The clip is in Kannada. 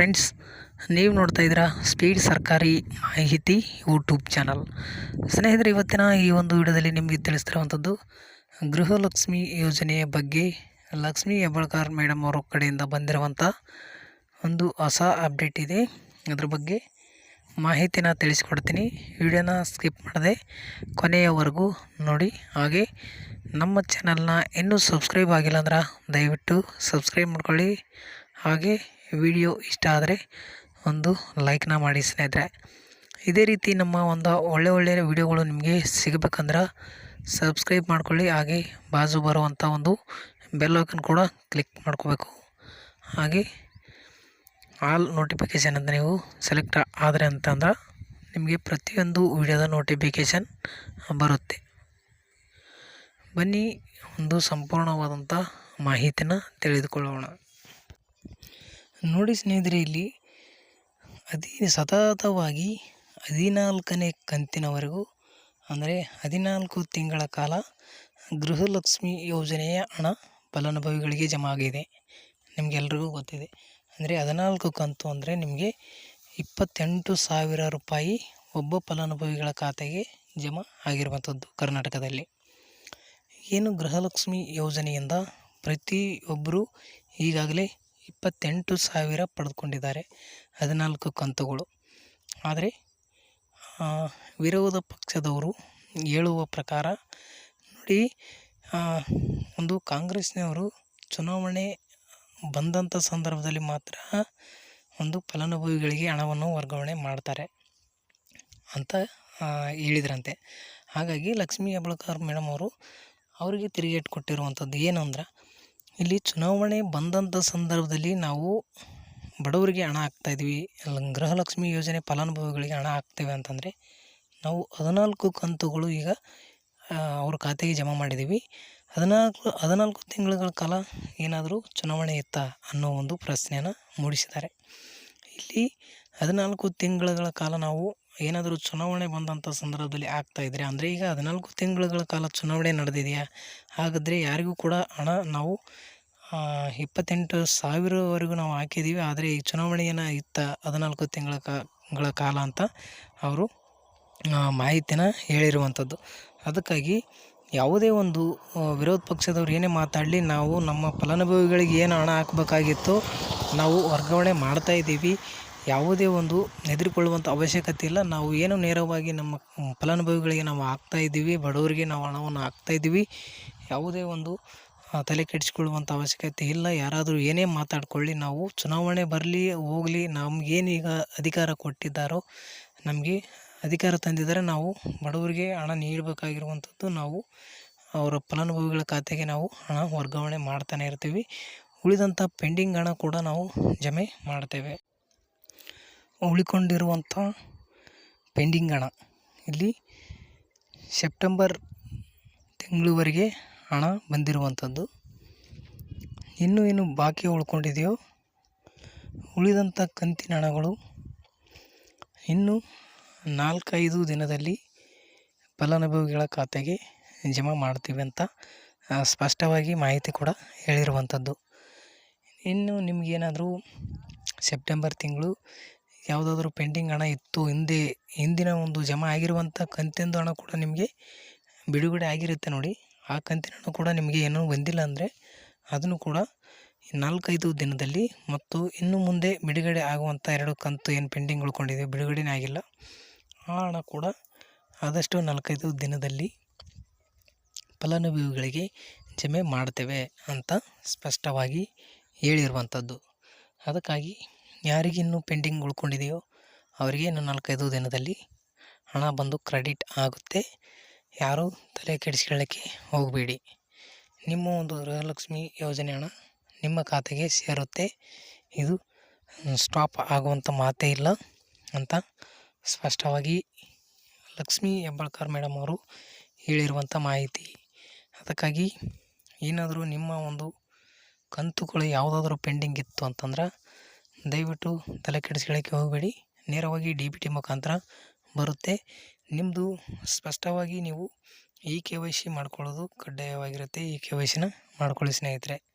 ಫ್ರೆಂಡ್ಸ್, ನೀವು ನೋಡ್ತಾ ಇದ್ದೀರಾ ಸ್ಪೀಡ್ ಸರ್ಕಾರಿ ಮಾಹಿತಿ ಯೂಟ್ಯೂಬ್ ಚಾನಲ್. ಸ್ನೇಹಿತರೆ, ಇವತ್ತಿನ ಈ ಒಂದು ವಿಡಿಯೋದಲ್ಲಿ ನಿಮಗೆ ತಿಳಿಸ್ತಿರುವಂಥದ್ದು, ಗೃಹಲಕ್ಷ್ಮಿ ಯೋಜನೆಯ ಬಗ್ಗೆ ಲಕ್ಷ್ಮೀ ಹೆಬ್ಬಾಳ್ಕರ್ ಮೇಡಮ್ ಅವರ ಕಡೆಯಿಂದ ಬಂದಿರುವಂಥ ಒಂದು ಹೊಸ ಅಪ್ಡೇಟ್ ಇದೆ. ಅದ್ರ ಬಗ್ಗೆ ಮಾಹಿತಿನ ತಿಳಿಸ್ಕೊಡ್ತೀನಿ. ವಿಡಿಯೋನ ಸ್ಕಿಪ್ ಮಾಡದೆ ಕೊನೆಯವರೆಗೂ ನೋಡಿ. ಹಾಗೆ ನಮ್ಮ ಚಾನಲ್ನ ಇನ್ನೂ ಸಬ್ಸ್ಕ್ರೈಬ್ ಆಗಿಲ್ಲ ಅಂದ್ರೆ ದಯವಿಟ್ಟು ಸಬ್ಸ್ಕ್ರೈಬ್ ಮಾಡ್ಕೊಳ್ಳಿ. ಹಾಗೆ ವಿಡಿಯೋ ಇಷ್ಟ ಆದರೆ ಒಂದು ಲೈಕ್ನ ಮಾಡಿ ಸ್ನೇಹಿತರೆ. ಇದೇ ರೀತಿ ನಮ್ಮ ಒಂದು ಒಳ್ಳೆ ಒಳ್ಳೆಯ ವಿಡಿಯೋಗಳು ನಿಮಗೆ ಸಿಗಬೇಕಂದ್ರೆ ಸಬ್ಸ್ಕ್ರೈಬ್ ಮಾಡ್ಕೊಳ್ಳಿ. ಹಾಗೆ ಬಾಜು ಬರುವಂಥ ಒಂದು ಬೆಲ್ ಐಕನ್ ಕೂಡ ಕ್ಲಿಕ್ ಮಾಡ್ಕೋಬೇಕು. ಹಾಗೆ ಆಲ್ ನೋಟಿಫಿಕೇಷನ್ ಅಂತ ನೀವು ಸೆಲೆಕ್ಟ್ ಆದರೆ ಅಂತಂದ್ರೆ ನಿಮಗೆ ಪ್ರತಿಯೊಂದು ವಿಡಿಯೋದ ನೋಟಿಫಿಕೇಷನ್ ಬರುತ್ತೆ. ಬನ್ನಿ ಒಂದು ಸಂಪೂರ್ಣವಾದಂಥ ಮಾಹಿತಿನ ತಿಳಿದುಕೊಳ್ಳೋಣ. ನೋಡಿ ಸ್ನೇಹಿತರೆ ಇಲ್ಲಿ ಅದಿ ಸತತವಾಗಿ ಹದಿನಾಲ್ಕನೇ ಕಂತಿನವರೆಗೂ, ಅಂದರೆ ಹದಿನಾಲ್ಕು ತಿಂಗಳ ಕಾಲ ಗೃಹಲಕ್ಷ್ಮಿ ಯೋಜನೆಯ ಹಣ ಫಲಾನುಭವಿಗಳಿಗೆ ಜಮಾ ಆಗಿದೆ. ನಿಮಗೆಲ್ರಿಗೂ ಗೊತ್ತಿದೆ. ಅಂದರೆ ಹದಿನಾಲ್ಕು ಕಂತು ಅಂದರೆ ನಿಮಗೆ ಇಪ್ಪತ್ತೆಂಟು ಸಾವಿರ ರೂಪಾಯಿ ಒಬ್ಬ ಫಲಾನುಭವಿಗಳ ಖಾತೆಗೆ ಜಮಾ ಆಗಿರುವಂಥದ್ದು ಕರ್ನಾಟಕದಲ್ಲಿ. ಏನು ಗೃಹಲಕ್ಷ್ಮಿ ಯೋಜನೆಯಿಂದ ಪ್ರತಿಯೊಬ್ಬರು ಈಗಾಗಲೇ ಇಪ್ಪತ್ತೆಂಟು ಸಾವಿರ ಪಡೆದುಕೊಂಡಿದ್ದಾರೆ, ಹದಿನಾಲ್ಕು ಕಂತುಗಳು. ಆದರೆ ವಿರೋಧ ಪಕ್ಷದವರು ಹೇಳುವ ಪ್ರಕಾರ ನೋಡಿ ಒಂದು ಕಾಂಗ್ರೆಸ್ನವರು ಚುನಾವಣೆ ಬಂದಂಥ ಸಂದರ್ಭದಲ್ಲಿ ಮಾತ್ರ ಒಂದು ಫಲಾನುಭವಿಗಳಿಗೆ ಹಣವನ್ನು ವರ್ಗಾವಣೆ ಮಾಡ್ತಾರೆ ಅಂತ ಹೇಳಿದ್ರಂತೆ. ಹಾಗಾಗಿ ಲಕ್ಷ್ಮೀ ಹೆಬ್ಬಳ್ಕರ್ ಮೇಡಮ್ ಅವರು ಅವರಿಗೆ ತಿರುಗೇಟು ಕೊಟ್ಟಿರುವಂಥದ್ದು ಏನು ಅಂದ್ರೆ ಇಲ್ಲಿ ಚುನಾವಣೆ ಬಂದಂಥ ಸಂದರ್ಭದಲ್ಲಿ ನಾವು ಬಡವರಿಗೆ ಹಣ ಹಾಕ್ತಾಯಿದ್ವಿ ಗೃಹಲಕ್ಷ್ಮಿ ಯೋಜನೆ ಫಲಾನುಭವಿಗಳಿಗೆ ಹಣ ಹಾಕ್ತೇವೆ ಅಂತಂದರೆ ನಾವು ಹದಿನಾಲ್ಕು ಕಂತುಗಳು ಈಗ ಅವ್ರ ಖಾತೆಗೆ ಜಮಾ ಮಾಡಿದ್ದೀವಿ. ಹದಿನಾಲ್ಕು ಹದಿನಾಲ್ಕು ತಿಂಗಳುಗಳ ಕಾಲ ಏನಾದರೂ ಚುನಾವಣೆ ಇತ್ತಾ ಅನ್ನೋ ಒಂದು ಪ್ರಶ್ನೆಯನ್ನು ಮೂಡಿಸಿದ್ದಾರೆ. ಇಲ್ಲಿ ಹದಿನಾಲ್ಕು ತಿಂಗಳುಗಳ ಕಾಲ ನಾವು ಏನಾದರೂ ಚುನಾವಣೆ ಬಂದಂಥ ಸಂದರ್ಭದಲ್ಲಿ ಆಗ್ತಾಯಿದ್ರೆ ಅಂದರೆ ಈಗ ಹದಿನಾಲ್ಕು ತಿಂಗಳುಗಳ ಕಾಲ ಚುನಾವಣೆ ನಡೆದಿದೆಯಾ? ಹಾಗಾದರೆ ಯಾರಿಗೂ ಕೂಡ ಹಣ ನಾವು ಇಪ್ಪತ್ತೆಂಟು ಸಾವಿರವರೆಗೂ ನಾವು ಹಾಕಿದ್ದೀವಿ. ಆದರೆ ಈ ಚುನಾವಣೆಯನ್ನು ಇತ್ತ ಹದಿನಾಲ್ಕು ತಿಂಗಳ ಗಳ ಕಾಲ ಅಂತ ಅವರು ಮಾಹಿತಿನ ಹೇಳಿರುವಂಥದ್ದು. ಅದಕ್ಕಾಗಿ ಯಾವುದೇ ಒಂದು ವಿರೋಧ ಪಕ್ಷದವ್ರು ಏನೇ ಮಾತಾಡಲಿ, ನಾವು ನಮ್ಮ ಫಲಾನುಭವಿಗಳಿಗೆ ಏನು ಹಣ ಹಾಕಬೇಕಾಗಿತ್ತು ನಾವು ವರ್ಗಾವಣೆ ಮಾಡ್ತಾಯಿದ್ದೀವಿ ಯಾವುದೇ ಒಂದು ಹೆದರಿಕೊಳ್ಳುವಂಥ ಅವಶ್ಯಕತೆ ಇಲ್ಲ. ನಾವು ಏನು ನೇರವಾಗಿ ನಮ್ಮ ಫಲಾನುಭವಿಗಳಿಗೆ ನಾವು ಹಾಕ್ತಾಯಿದ್ದೀವಿ ಬಡವರಿಗೆ ನಾವು ಹಣವನ್ನು ಹಾಕ್ತಾ ಇದ್ದೀವಿ, ಯಾವುದೇ ಒಂದು ತಲೆ ಕೆಡಿಸ್ಕೊಳ್ಳುವಂಥ ಅವಶ್ಯಕತೆ ಇಲ್ಲ. ಯಾರಾದರೂ ಏನೇ ಮಾತಾಡ್ಕೊಳ್ಳಿ, ನಾವು ಚುನಾವಣೆ ಬರಲಿ, ಹೋಗಲಿ, ನಮಗೇನೀಗ ಅಧಿಕಾರ ಕೊಟ್ಟಿದ್ದಾರೋ, ನಮಗೆ ಅಧಿಕಾರ ತಂದಿದ್ದಾರೆ. ನಾವು ಬಡವರಿಗೆ ಹಣ ನೀಡಬೇಕಾಗಿರುವಂಥದ್ದು ನಾವು, ಅವರ ಫಲಾನುಭವಿಗಳ ಖಾತೆಗೆ ನಾವು ಹಣ ವರ್ಗಾವಣೆ ಮಾಡ್ತಾನೆ ಇರ್ತೀವಿ. ಉಳಿದಂಥ ಪೆಂಡಿಂಗ್ ಹಣ ಕೂಡ ನಾವು ಜಮೆ ಮಾಡ್ತೇವೆ. ಉಳಿಕೊಂಡಿರುವಂಥ ಪೆಂಡಿಂಗ್ ಹಣ. ಇಲ್ಲಿ ಸೆಪ್ಟೆಂಬರ್ ತಿಂಗಳವರೆಗೆ ಹಣ ಬಂದಿರುವಂಥದ್ದು. ಇನ್ನೂ ಏನು ಬಾಕಿ ಉಳ್ಕೊಂಡಿದೆಯೋ, ಉಳಿದಂಥ ಕಂತಿನ ಹಣಗಳು ಇನ್ನು ನಾಲ್ಕೈದು ದಿನದಲ್ಲಿ ಫಲಾನುಭವಿಗಳ ಖಾತೆಗೆ ಜಮಾ ಮಾಡ್ತೀವಿ ಅಂತ ಸ್ಪಷ್ಟವಾಗಿ ಮಾಹಿತಿ ಕೂಡ ಹೇಳಿರುವಂಥದ್ದು. ಇನ್ನು ನಿಮಗೇನಾದರೂ ಸೆಪ್ಟೆಂಬರ್ ತಿಂಗಳು ಯಾವುದಾದ್ರೂ ಪೆಂಡಿಂಗ್ ಹಣ ಇತ್ತು, ಹಿಂದೆ, ಹಿಂದಿನ ಒಂದು ಜಮಾ ಆಗಿರುವಂಥ ಕಂತಿಂದು ಹಣ ಕೂಡ ನಿಮಗೆ ಬಿಡುಗಡೆ ಆಗಿರುತ್ತೆ ನೋಡಿ. ಆ ಕಂತಿನ ಹಣ ಕೂಡ ನಿಮಗೆ ಏನೂ ಬಂದಿಲ್ಲ ಅಂದರೆ ಅದನ್ನು ಕೂಡ ನಾಲ್ಕೈದು ದಿನದಲ್ಲಿ ಮತ್ತು ಇನ್ನು ಮುಂದೆ ಬಿಡುಗಡೆ ಆಗುವಂಥ ಎರಡು ಕಂತು ಏನು ಪೆಂಡಿಂಗ್ ಉಳ್ಕೊಂಡಿದೆ ಬಿಡುಗಡೆನೇ ಆಗಿಲ್ಲ. ಆ ಹಣ ಕೂಡ ಆದಷ್ಟು ನಾಲ್ಕೈದು ದಿನದಲ್ಲಿ ಫಲಾನುಭವಿಗಳಿಗೆ ಜಮೆ ಮಾಡ್ತೇವೆ ಅಂತ ಸ್ಪಷ್ಟವಾಗಿ ಹೇಳಿರುವಂಥದ್ದು ಅದಕ್ಕಾಗಿ ಯಾರಿಗಿನ್ನೂ ಪೆಂಡಿಂಗ್ ಉಳ್ಕೊಂಡಿದೆಯೋ ಅವರಿಗೆ ಇನ್ನು ನಾಲ್ಕೈದು ದಿನದಲ್ಲಿ ಹಣ ಬಂದು ಕ್ರೆಡಿಟ್ ಆಗುತ್ತೆ. ಯಾರೂ ತಲೆ ಕೆಡಿಸ್ಕೊಳ್ಳೋಕ್ಕೆ ಹೋಗಬೇಡಿ. ನಿಮ್ಮ ಒಂದು ಗೃಹಲಕ್ಷ್ಮಿ ಯೋಜನೆ ಹಣ ನಿಮ್ಮ ಖಾತೆಗೆ ಸೇರುತ್ತೆ. ಇದು ಸ್ಟಾಪ್ ಆಗುವಂಥ ಮಾತೇ ಇಲ್ಲ ಅಂತ ಸ್ಪಷ್ಟವಾಗಿ ಲಕ್ಷ್ಮೀ ಹೆಬ್ಬಾಳ್ಕರ್ ಮೇಡಮ್ ಅವರು ಹೇಳಿರುವಂಥ ಮಾಹಿತಿ. ಅದಕ್ಕಾಗಿ ಏನಾದರೂ ನಿಮ್ಮ ಒಂದು ಕಂತುಗಳು ಯಾವುದಾದ್ರೂ ಪೆಂಡಿಂಗ್ ಇತ್ತು ಅಂತಂದ್ರೆ ದಯವಿಟ್ಟು ತಲೆ ಕೆಡಿಸ್ಕೊಳ್ಳೋಕ್ಕೆ ಹೋಗಬೇಡಿ. ನೇರವಾಗಿ ಡಿ ಬಿ ಟಿ ಮುಖಾಂತರ ಬರುತ್ತೆ. ನಿಮ್ಮದು ಸ್ಪಷ್ಟವಾಗಿ ನೀವು ಇ ಕೆ ವೈ ಸಿ ಮಾಡ್ಕೊಳ್ಳೋದು ಕಡ್ಡಾಯವಾಗಿರುತ್ತೆ. ಇ ಕೆ ವೈ ಸಿನ ಮಾಡ್ಕೊಳ್ಳಿ ಸ್ನೇಹಿತರೆ.